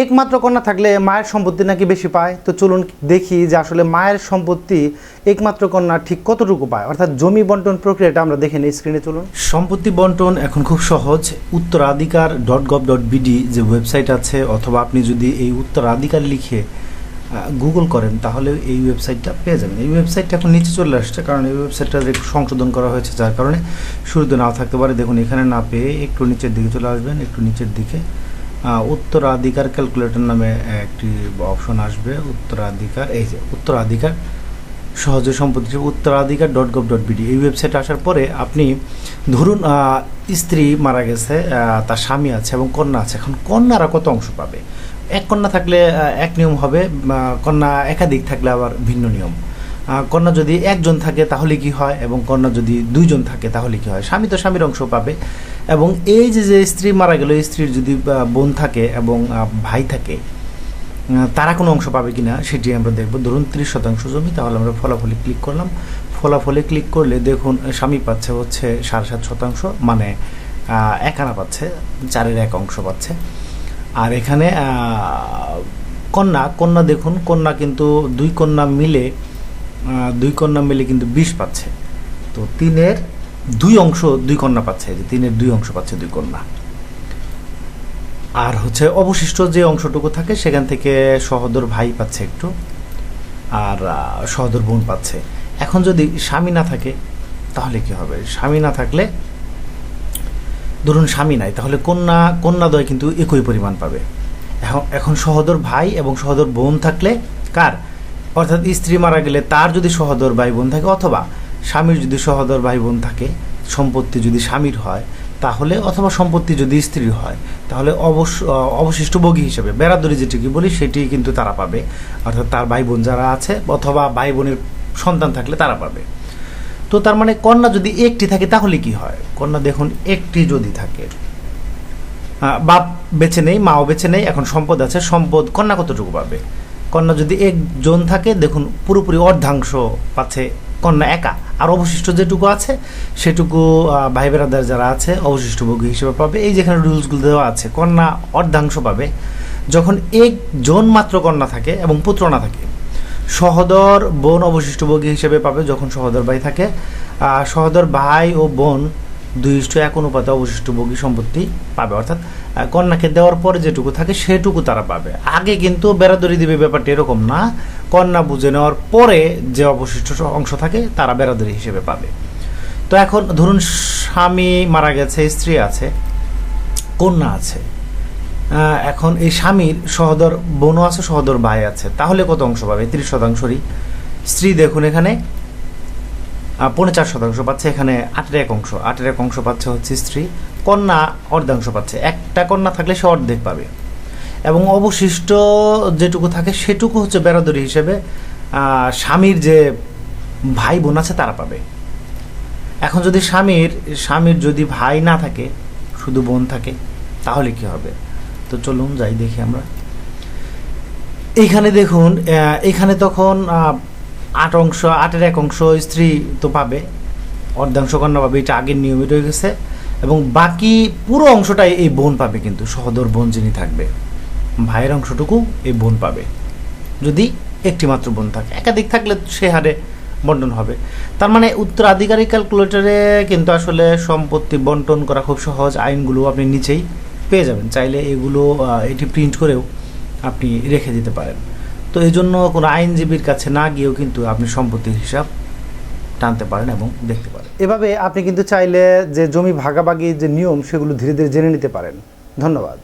একমাত্র কন্যা থাকলে মায়ের সম্পত্তি নাকি বেশি পায়? তো চলুন দেখি যে আসলে মায়ের সম্পত্তি একমাত্র কন্যা ঠিক কতটুকু পায়। অর্থাৎ জমি বন্টন প্রক্রিয়াটা আমরা দেখে নিই স্ক্রিনে চলুন। সম্পত্তি বন্টন এখন খুব সহজ। উত্তরাধিকার ডট গভ ডট বিডি যে ওয়েবসাইট আছে, অথবা আপনি যদি এই উত্তরাধিকার লিখে গুগল করেন, তাহলে এই ওয়েবসাইটটা পেয়ে যাবেন। এই ওয়েবসাইটটা এখন নিচে চলে আসছে, কারণ এই ওয়েবসাইটটা একটু সংশোধন করা হয়েছে, যার কারণে শুরুতে নাও থাকতে পারে। দেখুন, এখানে না পেয়ে একটু নিচের দিকে চলে আসবেন, একটু নিচের দিকে। উত্তরাধিকার ক্যালকুলেটর নামে একটি অপশন আসবে, উত্তরাধিকার, এই যে উত্তরাধিকার, সহজে সম্পত্তি উত্তরাধিকার ডট গভ ডট বিডি এই ওয়েবসাইটে আসার পরে আপনি ধরুন স্ত্রী মারা গেছে তার স্বামী আছে এবং কন্যা আছে, এখন কন্যারা কত অংশ পাবে? এক কন্যা থাকলে এক নিয়ম হবে কন্যা একাধিক থাকলে আবার ভিন্ন নিয়ম। কন্যা যদি একজন থাকে তাহলে কি হয় এবং কন্যা যদি দুইজন থাকে তাহলে কি হয়? স্বামী তো স্বামীর অংশ পাবে। এবং এই যে যে স্ত্রী মারা গেল স্ত্রীর যদি বোন থাকে এবং ভাই থাকে তারা কোনো অংশ পাবে কিনা সেটি আমরা দেখব। ধরুন ত্রিশ শতাংশ জমি তাহলে আমরা ফলাফলে ক্লিক করলাম। ফলাফলে ক্লিক করলে দেখুন স্বামী পাচ্ছে হচ্ছে সাড়ে সাত শতাংশ মানে আহ, এক আনা পাচ্ছে চারের এক অংশ পাচ্ছে। আর এখানে কন্যা কন্যা দেখুন কন্যা কিন্তু দুই কন্যা মিলে দুই কন্যা মিলে কিন্তু বিশ পাচ্ছে। তো তিনের দুই অংশ দুই কন্যা পাচ্ছে যে তিনের দুই অংশ পাচ্ছে দুই কন্যা। আর হচ্ছে অবশিষ্ট যে অংশটুকু থাকে, সেখান থেকে সহদর ভাই পাচ্ছে একটু, আর সহদর বোন পাচ্ছে। এখন যদি স্বামী না থাকে, তাহলে কি হবে? স্বামী না থাকলে, ধরুন স্বামী নাই, তাহলে কন্যা কন্যাদ্বয় কিন্তু একই পরিমাণ পাবে। এখন এখন সহদর ভাই এবং সহদর বোন থাকলে কার? অর্থাৎ স্ত্রী মারা গেলে তার যদি সহদর ভাই বোন থাকে, অথবা স্বামীর যদি সহদর ভাই বোন থাকে, সম্পত্তি যদি স্বামীর হয়, তাহলে অথবা সম্পত্তি যদি স্ত্রীর হয়, তাহলে অবশ্য অবশিষ্ট ভোগী হিসেবে বেড়াদড়ি যেটিকে বলি, সেটি কিন্তু তারা পাবে। অর্থাৎ তার ভাই বোন যারা আছে, অথবা ভাই বোনের সন্তান থাকলে তারা পাবে। তো তার মানে কন্যা যদি একটি থাকে, তাহলে কি হয়? কন্যা দেখুন, একটি যদি থাকে। বাপ বেছে নেই, মাও বেছে নেই, এখন সম্পদ আছে, সম্পদ কন্যা কতটুকু পাবে? কন্যা যদি একজন থাকে, দেখুন, পুরোপুরি অর্ধাংশ পাচ্ছে কন্যা একা। আর অবশিষ্ট যেটুকু আছে, সেটুকু ভাই বেড়াদার যারা আছে অবশিষ্ট ভোগী হিসেবে পাবে। এই যেখানে রুলসগুলো দেওয়া আছে, কন্যা অর্ধাংশ পাবে। যখন একজন মাত্র কন্যা থাকে এবং পুত্র না থাকে, সহদর বোন অবশিষ্ট ভোগী হিসেবে পাবে যখন সহদর ভাই থাকে। সহদর ভাই ও বোন দুই ইষ্ট এক অনুপাতে অবশিষ্ট ভোগী সম্পত্তি পাবে। অর্থাৎ কন্যাকে দেওয়ার পরে যেটুকু থাকে সেটুকু তারা পাবে। আগে কিন্তু বেড়াদড়ি দিবে, ব্যাপারটা এরকম না। কন্যা বুঝে নেওয়ার পরে যে অবশিষ্ট অংশ থাকে, তারা বেড়াদড়ি হিসেবে পাবে। তো এখন ধরুন স্বামী মারা গেছে, স্ত্রী আছে, কন্যা আছে। এখন এই স্বামীর সহদর বোনও আছে, সহদর ভাই আছে। তাহলে কত অংশ পাবে? তিরিশ শতাংশরই। স্ত্রী দেখুন এখানে পৌনে চার শতাংশ পাচ্ছে এখানে আটের এক অংশ। আটের এক অংশ পাচ্ছে হচ্ছে স্ত্রী। কন্যা অর্ধাংশ পাচ্ছে। একটা কন্যা থাকলে সে অর্ধেক পাবে। এবং অবশিষ্ট যেটুকু থাকে সেটুকু হচ্ছে বেড়াদড়ি হিসেবে স্বামীর যে ভাই বোন আছে তারা পাবে। এখন যদি স্বামীর স্বামীর যদি ভাই না থাকে, শুধু বোন থাকে, তাহলে কি হবে? তো চলুন যাই দেখি আমরা। এইখানে দেখুন এখানে তখন আট অংশ, আটের এক অংশ স্ত্রী তো পাবে। অর্ধাংশ কন্যা পাবে, এটা আগের নিয়মই রয়ে গেছে। এবং বাকি পুরো অংশটাই এই বোন পাবে কিন্তু, সহদর বোন যিনি থাকবে। ভাইয়ের অংশটুকু এই বোন পাবে। যদি একটি মাত্র বোন থাকে। একাধিক থাকলে সে হারে বন্টন হবে। তার মানে উত্তরাধিকারী ক্যালকুলেটরে কিন্তু আসলে সম্পত্তি বন্টন করা খুব সহজ। আইনগুলো আপনি নিচেই পেয়ে যাবেন। চাইলে এগুলো এটি প্রিন্ট করেও আপনি রেখে দিতে পারেন। তো এই জন্য কোনো আইনজীবীর কাছে না গিয়েও কিন্তু আপনি সম্পত্তির হিসাব টানতে পারেন এবং দেখতে পারেন। এভাবে আপনি কিন্তু চাইলে যে জমি ভাগাভাগি যে নিয়ম, সেগুলো ধীরে ধীরে জেনে নিতে পারেন। ধন্যবাদ।